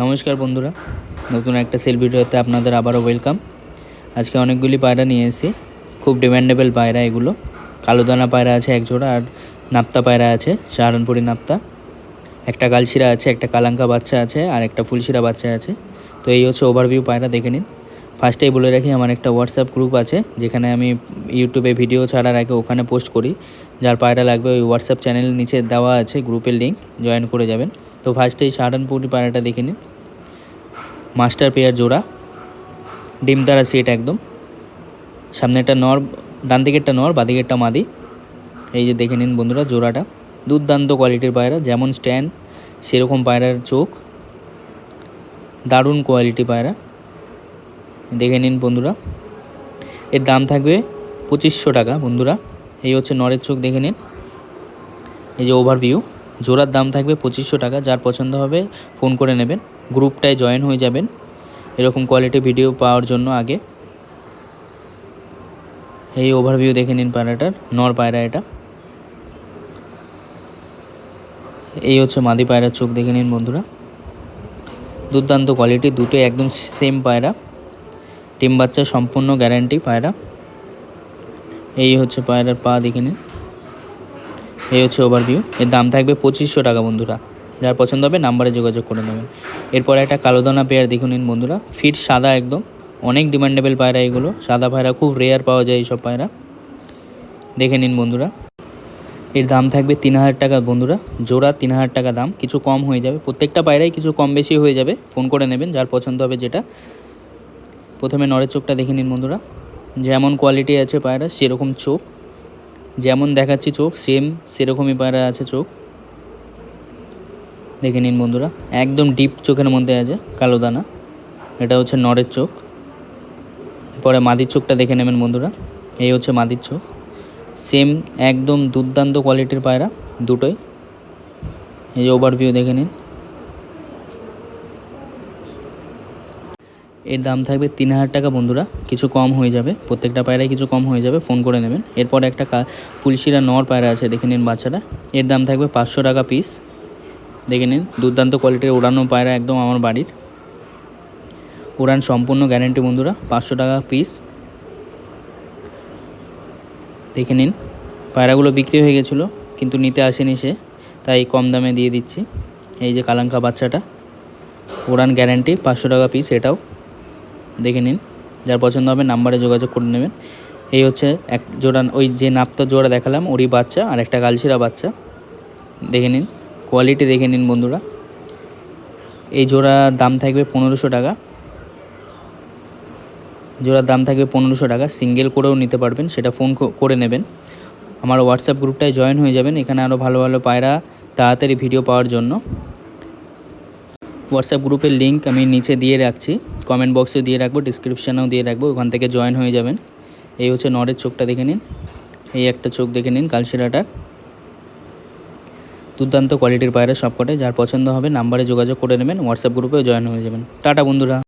নমস্কার বন্ধুরা, নতুন একটা সেল ভিডিওতে আপনাদের আবারও ওয়েলকাম আজকে অনেকগুলি পায়রা নিয়ে এসেছি, খুব ডিমান্ডেবল পায়রা এগুলো। কালোদানা পায়রা আছে এক জোড়া আর নাপ্তা পায়রা আছে, সাহারানপুরি নাপ্তা। একটা গালশিরা আছে, একটা কালাঙ্কা বাচ্চা আছে আর একটা ফুলশিরা বাচ্চা আছে। তো এই হচ্ছে ওভারভিউ পায়রা, দেখে নিন। ফার্স্টেই বলে রাখি, আমার একটা হোয়াটসঅ্যাপ গ্রুপ আছে, যেখানে আমি ইউটিউবে ভিডিও ছাড়ার আগে ওখানে পোস্ট করি। যার পায়রা লাগবে ওই হোয়াটসঅ্যাপ চ্যানেল নিচে দেওয়া আছে গ্রুপের লিঙ্ক জয়েন করে যাবেন। তো ফার্স্টেই সাহারানপুরি পায়রাটা দেখে নিন। মাস্টার পেয়ার জোড়া। ডিম দ্বারা সেট একদম। সামনে একটা নর, ডান দিকেরটা নর বাদিকেরটা মাদি। এই যে দেখে নিন বন্ধুরা জোড়াটা। দুর্দান্ত কোয়ালিটির পায়রা, যেমন স্ট্যান্ড সেরকম পায়রার চোখ। দারুণ কোয়ালিটি পায়রা। দেখে নিন বন্ধুরা। এর দাম থাকবে পঁচিশশো টাকা বন্ধুরা। এই হচ্ছে নরের চোখ, দেখে নিন। এই যে ওভারভিউ জোড়ার দাম থাকবে পঁচিশশো টাকা, যার পছন্দ হবে ফোন করে নেবেন। গ্রুপটায় জয়েন হয়ে যাবেন। এরকম কোয়ালিটি ভিডিও পাওয়ার জন্য আগে। এই ওভারভিউ দেখে নিন পায়রাটার, নর পায়রা এটা। এই হচ্ছে মাদি পায়রার চোখ, দেখে নিন বন্ধুরা। দুর্দান্ত কোয়ালিটি দুটো একদম সেম পায়রা। টিম বাচ্চা, সম্পূর্ণ গ্যারান্টি পায়রা। এই হচ্ছে পায়রার পা দেখে নিন। এই হচ্ছে ওভারভিউ এর দাম থাকবে পঁচিশশো টাকা বন্ধুরা। যার পছন্দ হবে নাম্বারে যোগাযোগ করে নেবেন। এরপরে একটা কালোদানা পেয়ার দেখে নিন বন্ধুরা। ফিট সাদা একদম। অনেক ডিমান্ডেবল পায়রা এগুলো। সাদা পায়রা, খুব রেয়ার পাওয়া যায় এইসব পায়রা। দেখে নিন বন্ধুরা। এর দাম থাকবে তিন হাজার টাকা বন্ধুরা। জোড়া তিন হাজার টাকা দাম। কিছু কম হয়ে যাবে। প্রত্যেকটা পায়রাই কিছু কম বেশি হয়ে যাবে। ফোন করে নেবেন। যার পছন্দ হবে যেটা। প্রথমে নরের চোখটা দেখে নিন বন্ধুরা। যেমন কোয়ালিটি আছে পায়রা, সেরকম চোখ। যেমন দেখাচ্ছি চোখ সেম সেরকমই পায়রা আছে চোখ। দেখে নিন বন্ধুরা, একদম ডিপ চোখের মধ্যে আছে কালো দানা। এটা হচ্ছে নরের চোখ। পরে মাদির চোখটা দেখে নেবেন বন্ধুরা, এই হচ্ছে মাদির চোখ। সেম একদম দুর্দান্ত কোয়ালিটির পায়রা, দুটোই। এই যে ওভারভিউ দেখে নিন। এর দাম থাকবে তিন হাজার টাকা বন্ধুরা। কিছু কম হয়ে যাবে। প্রত্যেকটা পায়রায় কিছু কম হয়ে যাবে। ফোন করে নেবেন। এরপর একটা কা ফুলশিরা নর পায়রা আছে, দেখে নিন বাচ্চাটা এর দাম থাকবে পাঁচশো টাকা পিস দেখে নিন, দুর্দান্ত কোয়ালিটির উড়ানো পায়রা একদম আমার বাড়ির। উড়ান সম্পূর্ণ গ্যারেন্টি বন্ধুরা, পাঁচশো টাকা পিস দেখে নিন, পায়রাগুলো বিক্রি হয়ে গেছিল, কিন্তু নিতে আসেনি সে, তাই কম দামে দিয়ে দিচ্ছি। এই যে কালাঙ্কা বাচ্চাটা, উড়ান গ্যারেন্টি পাঁচশো টাকা পিস এটাও। দেখে নিন। যার পছন্দ হবে নাম্বারে যোগাযোগ করে নেবেন। এই হচ্ছে এক জোড়া ওই যে নাপ্তা জোড়া দেখালাম, ওরই বাচ্চা আর একটা গালশিরা বাচ্চা। দেখে নিন, কোয়ালিটি দেখে নিন বন্ধুরা। এই জোড়ার দাম থাকবে পনেরোশো টাকা। জোড়ার দাম থাকবে পনেরোশো টাকা। সিঙ্গেল করেও নিতে পারবেন, সেটা ফোন করে নেবেন। আমার হোয়াটসঅ্যাপ গ্রুপটায় জয়েন হয়ে যাবেন, এখানে আরও ভালো ভালো পায়রা তাড়াতাড়ি ভিডিও পাওয়ার জন্য। হোয়াটসঅ্যাপ গ্রুপের লিঙ্ক আমি নিচে দিয়ে রাখছি। কমেন্ট বক্সে দিয়ে রাখব ডিসক্রিপশানেও দিয়ে রাখব, ওখান থেকে জয়েন হয়ে যাবেন। এই হচ্ছে নরের চোখটা দেখে নিন। এই একটা চোখ দেখে নিন কালশিরাটার দুর্দান্ত কোয়ালিটির পায়রা সবকটাই। যার পছন্দ হবে নাম্বারে যোগাযোগ করে নেবেন হোয়াটসঅ্যাপ গ্রুপেও জয়েন হয়ে যাবেন। টাটা বন্ধুরা।